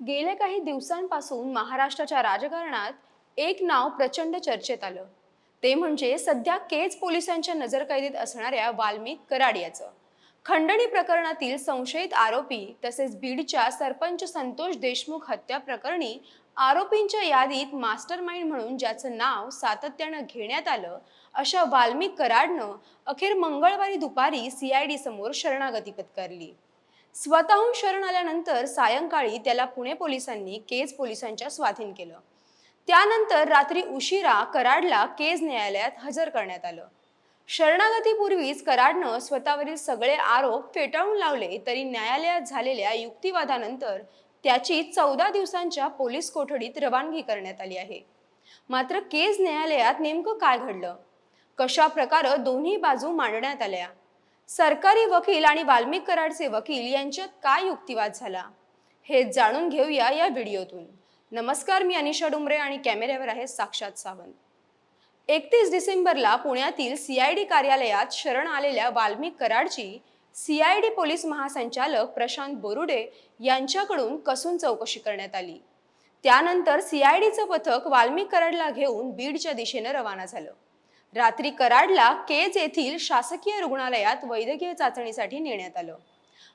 गेल्या काही दिवसांपासून महाराष्ट्राच्या राजकारणात एक नाव प्रचंड चर्चेत आलं. ते म्हणजे सध्या केज पोलिसांच्या नजरकैदेत असणाऱ्या वाल्मिक कराड याचं खंडणी प्रकरणातील संशयित आरोपी तसेच बीडच्या सरपंच संतोष देशमुख हत्या प्रकरणी आरोपींच्या यादीत मास्टर माइंड म्हणून ज्याचं नाव सातत्यानं घेण्यात आलं अशा वाल्मिक कराडनं अखेर मंगळवारी दुपारी सीआयडी समोर शरणागती पत्करली. स्वतःहून शरण आल्यानंतर सायंकाळी त्याला पुणे पोलिसांनी केज पोलिसांच्या स्वाधीन केलं. त्यानंतर रात्री उशिरा कराडला केज न्यायालयात हजर करण्यात आलं. शरणागतीपूर्वीच कराडनं स्वतःवरील सगळे आरोप फेटाळून लावले तरी न्यायालयात झालेल्या युक्तिवादानंतर त्याची चौदा दिवसांच्या पोलीस कोठडीत रवानगी करण्यात आली आहे. मात्र केज न्यायालयात नेमकं काय घडलं? कशा प्रकारे दोन्ही बाजू मांडण्यात आल्या? सरकारी वकील आणि वाल्मिक कराडचे वकील यांच्यात काय युक्तिवाद झाला? हे जाणून घेऊया या व्हिडिओतून. नमस्कार मी अनिशा डुमरे आणि कॅमेऱ्यावर आहे साक्षात सावंत. एकतीस डिसेंबरला पुण्यातील सीआयडी कार्यालयात शरण आलेल्या वाल्मिक कराडची सीआयडी पोलीस महासंचालक प्रशांत बोरुडे यांच्याकडून कसून चौकशी करण्यात आली. त्यानंतर सीआयडीचं पथक वाल्मिक कराडला घेऊन बीडच्या दिशेनं रवाना झालं. रात्री कराडला केज येथील शासकीय रुग्णालयात वैद्यकीय चाचणीसाठी नेण्यात आलं.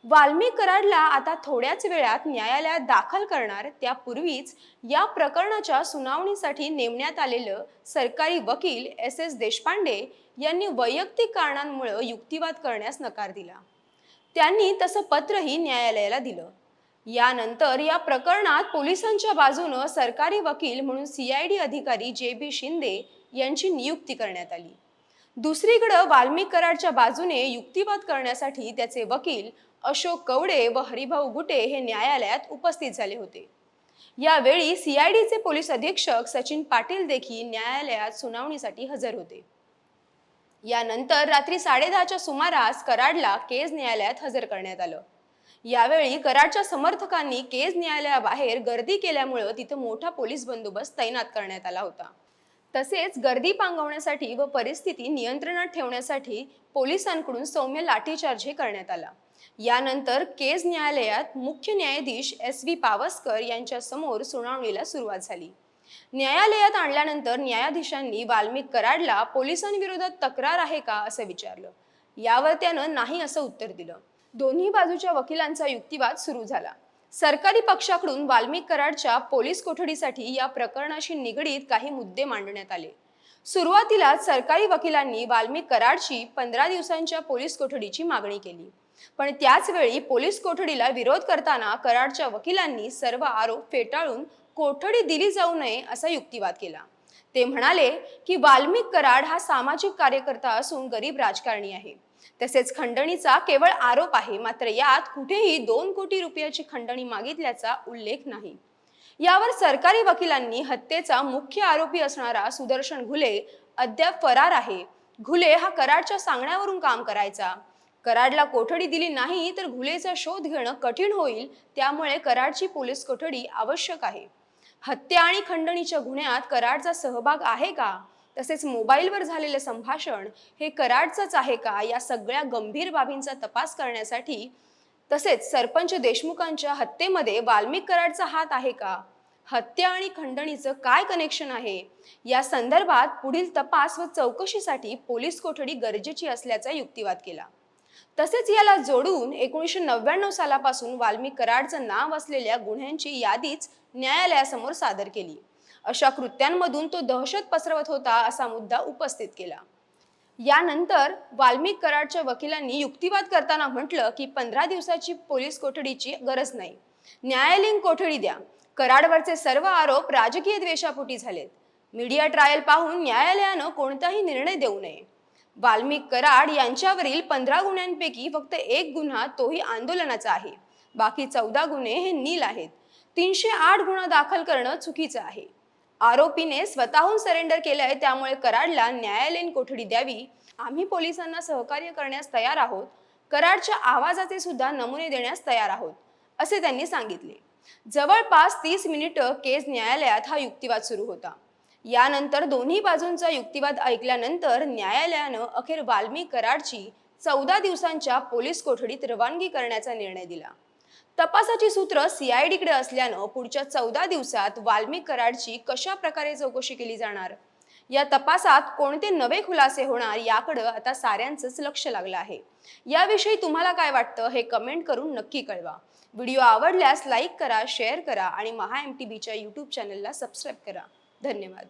वाल्मी कराडला आता थोड्याच वेळात न्यायालयात दाखल करणार त्यापूर्वीच या प्रकरणाच्या सुनावणीसाठी नेमण्यात आलेलं सरकारी वकील एस एस देशपांडे यांनी वैयक्तिक कारणांमुळं युक्तिवाद करण्यास नकार दिला. त्यांनी तसं पत्रही न्यायालयाला दिलं. यानंतर या प्रकरणात पोलिसांच्या बाजूनं सरकारी वकील म्हणून सीआयडी अधिकारी जे बी शिंदे यांची नियुक्ती करण्यात आली. दुसरीकडं वाल्मिक कराडच्या बाजूने युक्तिवाद करण्यासाठी त्याचे वकील अशोक कवडे व हरिभाऊ गुटे हे न्यायालयात उपस्थित झाले होते. यावेळी सीआयडीचे पोलीस अधीक्षक सचिन पाटील देखील न्यायालयात सुनावणीसाठी हजर होते. यानंतर रात्री साडेदहाच्या सुमारास कराडला केज न्यायालयात हजर करण्यात आलं. यावेळी कराडच्या समर्थकांनी केज न्यायालयाबाहेर गर्दी केल्यामुळं तिथं मोठा पोलीस बंदोबस्त तैनात करण्यात आला होता. तसेच गर्दी पांगवण्यासाठी व परिस्थिती नियंत्रणात ठेवण्यासाठी पोलिसांकडून सौम्य लाठीचार्जही करण्यात आला. यानंतर केज न्यायालयात मुख्य न्यायाधीश एस व्ही पावसकर यांच्यासमोर सुनावणीला सुरुवात झाली. न्यायालयात आणल्यानंतर न्यायाधीशांनी वाल्मिक कराडला पोलिसांविरोधात तक्रार आहे का असं विचारलं. यावर त्यानं नाही असं उत्तर दिलं. दोन्ही बाजूच्या वकिलांचा युक्तिवाद सुरू झाला. सरकारी पक्षाकडून वाल्मिक कराडच्या पोलीस कोठडीसाठी या प्रकरणाशी निगडीत काही मुद्दे मांडण्यात आले. सुरुवातीलाच सरकारी वकिलांनी वाल्मिक कराडची पंधरा दिवसांच्या पोलीस कोठडीची मागणी केली. पण त्याचवेळी पोलीस कोठडीला विरोध करताना कराडच्या वकिलांनी सर्व आरोप फेटाळून कोठडी दिली जाऊ नये असा युक्तिवाद केला. ते म्हणाले की वाल्मिक कराड हा सामाजिक कार्यकर्ता असून गरीब राजकारणी आहे. तसेच खंडणीचा केवळ आरोप आहे मात्र यात कुठेही दोन कोटी रुपयाची खंडणी मागितल्याचा उल्लेख नाही. यावर सरकारी वकिलांनी हत्येचा मुख्य आरोपी असणारा सुदर्शन घुले अद्याप फरार आहे. घुले हा कराडच्या सांगण्यावरून काम करायचा. कराडला कोठडी दिली नाही तर घुलेचा शोध घेणं कठीण होईल त्यामुळे कराडची पोलीस कोठडी आवश्यक आहे. हत्या आणि खंडणीच्या गुन्ह्यात कराडचा सहभाग आहे का? तसेच मोबाईलवर झालेलं संभाषण हे कराडचंच आहे का? या सगळ्या गंभीर बाबींचा तपास करण्यासाठी तसेच सरपंच देशमुखांच्या हत्येमध्ये वाल्मिक कराडचा हात आहे का? हत्या आणि खंडणीचं काय कनेक्शन आहे? या संदर्भात पुढील तपास व चौकशीसाठी पोलीस कोठडी गरजेची असल्याचा युक्तिवाद केला. तसेच याला जोडून एकोणीसशे नव्याण्णव सालापासून वाल्मिक कराडचं नाव असलेल्या गुन्ह्यांची यादीच न्यायालयासमोर सादर केली. अशा कृत्यांमधून तो दहशत पसरवत होता असा मुद्दा उपस्थित केला. यानंतर वाल्मिक कराडच्या वकिलांनी युक्तिवाद करताना म्हटलं की पंधरा दिवसाची पोलीस कोठडीची गरज नाही. न्यायालयीन कोठडी द्या. कराडवरचे सर्व आरोप राजकीय द्वेषापोटी झालेत. मीडिया ट्रायल पाहून न्यायालयानं कोणताही निर्णय देऊ नये. वाल्मिक कराड यांच्यावरील पंधरा गुन्ह्यांपैकी फक्त एक गुन्हा तोही आंदोलनाचा आहे. बाकी चौदा गुन्हे हे नील आहेत. तीनशे आठ गुन्हा दाखल करणं चुकीचं आहे. आरोपीने स्वतःहून सरेंडर केलंय त्यामुळे कराडला न्यायालयीन कोठडी द्यावी. आम्ही पोलिसांना सहकार्य करण्यास तयार आहोत. कराडच्या आवाजाचे सुद्धा नमुने देण्यास तयार आहोत असे त्यांनी सांगितले. जवळपास तीस मिनिटं केस न्यायालयात हा युक्तिवाद सुरू होता. यानंतर दोन्ही बाजूंचा युक्तिवाद ऐकल्यानंतर न्यायालयानं अखेर वाल्मी कराडची चौदा दिवसांच्या पोलीस कोठडीत रवानगी करण्याचा निर्णय दिला. तपासाची सूत्र सीआयडीकडे असल्यानं पुढच्या चौदा दिवसात वाल्मिक कराडची कशा प्रकारे चौकशी केली जाणार? या तपासात कोणते नवे खुलासे होणार याकडं आता साऱ्यांचंच लक्ष लागलं आहे. याविषयी तुम्हाला काय वाटतं हे कमेंट करून नक्की कळवा. व्हिडिओ आवडल्यास लाईक करा शेअर करा आणि महा एम टी बीच्या यूट्यूब चॅनलला सबस्क्राईब करा. धन्यवाद.